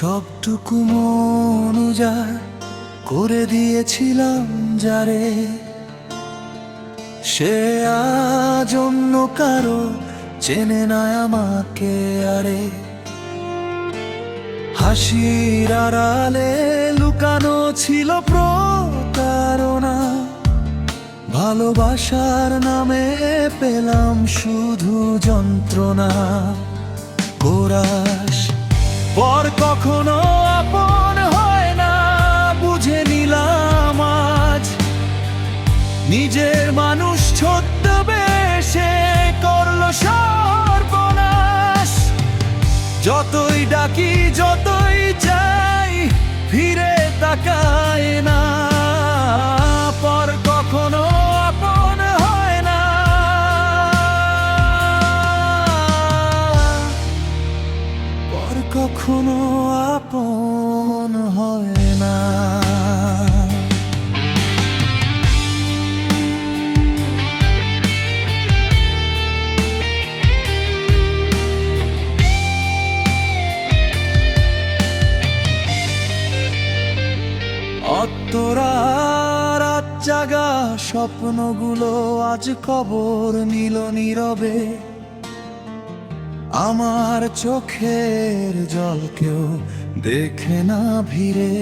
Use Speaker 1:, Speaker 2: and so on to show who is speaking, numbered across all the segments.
Speaker 1: সবটুকু মনুজার করে দিয়েছিলাম যারে। সে আজ অন্য কারও চেনে না আমাকে আরে। হাসির আড়ালে লুকানো ছিল প্রতারণা। ভালোবাসার নামে পেলাম শুধু যন্ত্রণা। কোরাস পর কখনো আপন হয় না, বুঝে নিলাম আজ। নিজের মানুষ ছোট্ট বেশে করল সর্বনাশ। যতই ডাকি, যতই কখনো আপন হয় না। জাগা স্বপ্নগুলো আজ খবর নিল নীরবে। আমার চোখের জল কেউ দেখে না ভিড়ে।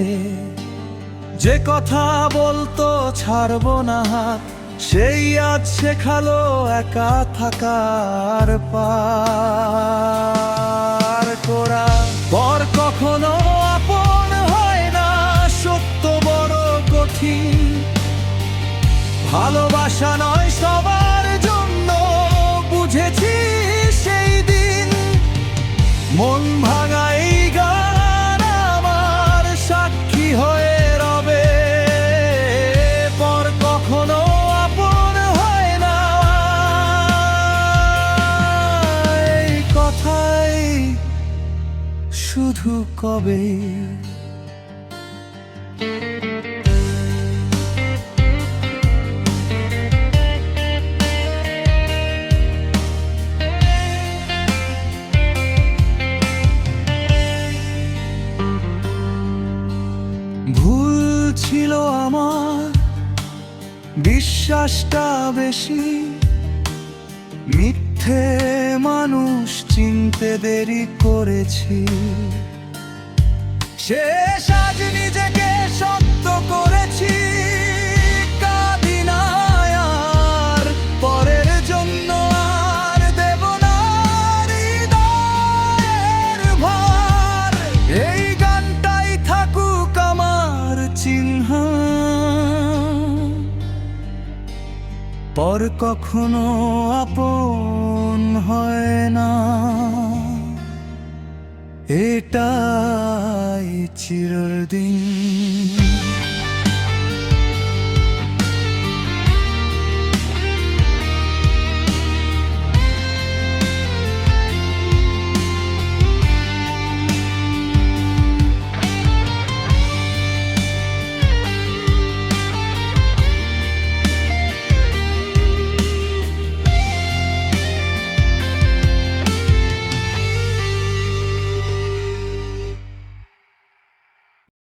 Speaker 1: যে কথা বলতো ছাড়বো না হাত সেই আজ শেখালো একা থাকার পার করা পর কখনো আপন হয় না, সত্য বড় কঠিন। ভালোবাসা নয় সবার শুধু কবে? ছিল আমার বিশ্বাসটা বেশি। মিথ্যে মানুষ চিনতে দেরি করেছি। শেষ আজ নিজেকে সত্য করেছি। কাঁদি আর পরের জন্য আর এই গানটাই থাকুক আমার চিহ্ন। পর কখনো আপন হয় না। এটাই geçirdin.